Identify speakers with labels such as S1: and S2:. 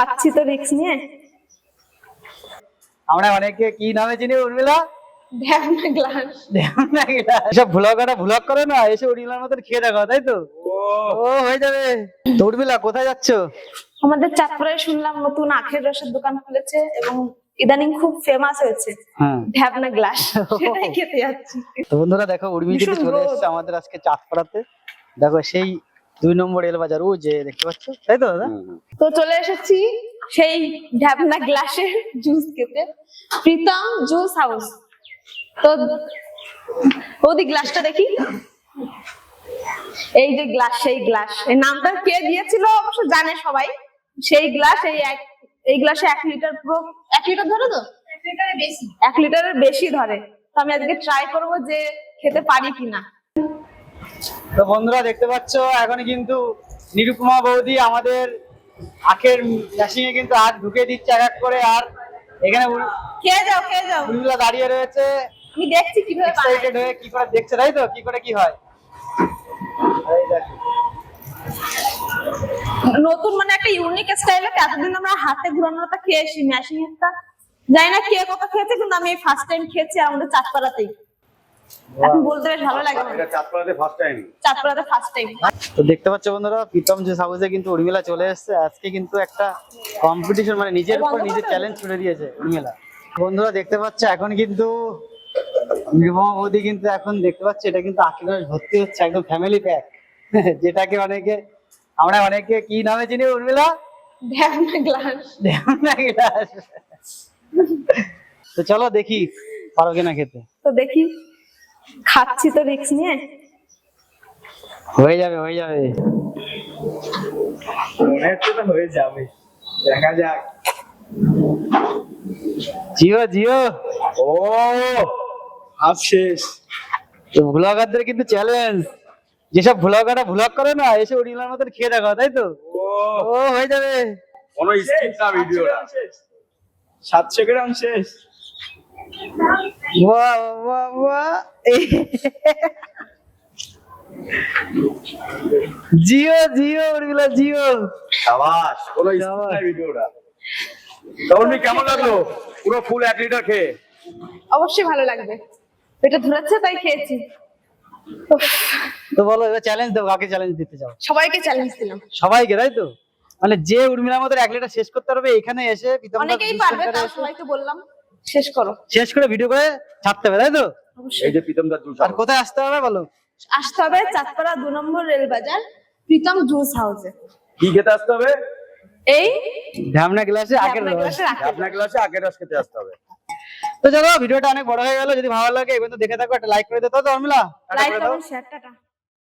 S1: খাচ্ছি তো রিক্স নিয়ে।
S2: আমরা অনেকে কি নামে চিনি উর্মিলা?
S1: ঢ্যাবনা গ্লাস
S2: এসব ভ্লগ করে না এসে উর্মিলার মতন খেয়ে দেখো তাই তো? ও। হয়ে যাবে। তো উর্মিলা কোথায় যাচ্ছ?
S1: আমাদের চাঁদপুরায় শুনলাম নতুন আখের রসের দোকান খুলেছে এবং ইদানিং খুব ফেমাস হয়েছে
S2: হ্যাঁ।
S1: ঢ্যাবনা গ্লাস সেটাই খেতে যাচ্ছি।
S2: তো বন্ধুরা দেখো উর্মি চলে। এসেছে আমাদের আজকে চাঁদপাড়াতে। দেখো সেই দুই নম্বর রেল বাজার ও যে দেখতে পাচ্ছ? তাই তো দাদা?
S1: তো চলে এসেছি সেই ঢ্যাবনা গ্লাসের জুস খেতে। Pritam juice house. তো ওদি গ্লাসটা দেখি। এই যে গ্লাস সেই গ্লাস। এই নামটা কে দিয়েছিল অবশ্য জানে সবাই। সেই গ্লাস এই এক এই গ্লাসে এক লিটার পুরো এক লিটার ধরে তো? এক লিটারের বেশি। এক লিটারের বেশি ধরে। তো আমি আজকে ট্রাই করব যে খেতে পারি কিনা।
S2: তো বন্ধুরা দেখতে পাচ্ছ এখন কিন্তু নিরুপমা বৌদি আমাদের আখের মেশিনে কিন্তু আখ ঢুকে দিচ্ছে এক এক করে আর এখানে
S1: খেয়ে যাও খেয়ে যাও।
S2: উর্মিলা দাঁড়িয়ে রয়েছে।
S1: আমি দেখছি কীভাবে
S2: এক্সাইটেড হয়ে কি করে দেখছে তাই তো? কি করে কি হয়? এই দেখো।
S1: নতুন মানে একটা ইউনিক স্টাইলে এতদিন আমরা হাতে ঘুরানোটা খেয়েছি মেশিং একটা জানি না কে কত খেয়েছে কিন্তু আমি ফার্স্ট টাইম খেয়েছি আমাদের চাঁদপাড়াতেই। এখন বলতে বেশ ভালো লাগে
S3: এটা চাঁদপাড়াতে ফার্স্ট টাইম
S1: চাঁদপাড়াতে ফার্স্ট টাইম
S2: তো দেখতে পাচ্ছ বন্ধুরা প্রীতম যে হাউসে কিন্তু উর্মিলা চলে এসেছে আজকে কিন্তু একটা কম্পিটিশন মানে নিজের উপর নিজে চ্যালেঞ্জ করে দিয়েছে উর্মিলা। বন্ধুরা দেখতে পাচ্ছ এখন কিন্তু বৌদি কিন্তু এখন দেখতে পাচ্ছ এটা কিন্তু রস ভর্তি হচ্ছে একদম ফ্যামিলি প্যাক যেটাকে অনেকে আমরা অনেকে কি নামে চিনি উর্মিলা। তো চলো দেখি পারো কিনা খেতে।
S1: তো দেখি। খাচ্ছি তো রিক্স নিয়ে।
S2: হয়ে যাবে হয়ে যাবে।
S3: মনে হচ্ছে তো হয়ে যাবে। দেখা যাক।
S2: জিও জিও।
S3: ও হাফ শেষ।
S2: ব্লগারদের কিন্তু চ্যালেঞ্জ যেসব ব্লগাররা ব্লগ করে না এসে উড়িলার মতন খেয়ে দেখো তাই তো?
S3: ও।
S2: ও হয়ে যাবে।
S3: কোনো স্কিপ না ভিডিওটা সাতশো গ্রাম শেষ।
S2: জিও জিও উর্মিলা জিও
S3: সাবাস কোনো ভিডিওটা তখন কেমন লাগল? পুরো ফুল এক লিটার খেয়ে।
S1: অবশ্যই ভালো লাগবে। পেটে ধরেছে তাই খেয়েছি।
S2: তো বলো এবার চ্যালেঞ্জ দেবো কাকে চ্যালেঞ্জ দিতে চাও
S1: সবাইকে চ্যালেঞ্জ দিলাম।
S2: সবাইকে তাই তো? মানে যে উর্মিলার মতো এক লিটার শেষ করতে পারবে এখানে এসে
S1: অনেকেই পারবে তাও সবাইকে বললাম। শেষ করো।
S2: শেষ করে ভিডিও করে ছাড়তে হবে তাই তো?
S3: এই যে প্রীতম দার জুস
S2: আর কোথায় আসতে হবে বলো?
S1: আসতে হবে চাঁদপাড়া দু নম্বর রেল বাজার প্রীতম জুস হাউসে।
S3: কি খেতে আসতে হবে?
S1: এই
S2: ঢামনা গ্লাসে আখের রস।
S1: গ্লাসের আখের
S3: গ্লাসে রস খেতে আসতে হবে।
S2: তো চলো ভিডিওটা অনেক বড় হয়ে গেল যদি ভালো লাগে এই পর্যন্ত দেখে থাকো একটা লাইক করে দিতে তো উর্মিলা টাটা
S1: লাইক
S2: করে দাও
S1: কমেন্ট শেয়ার টাটা।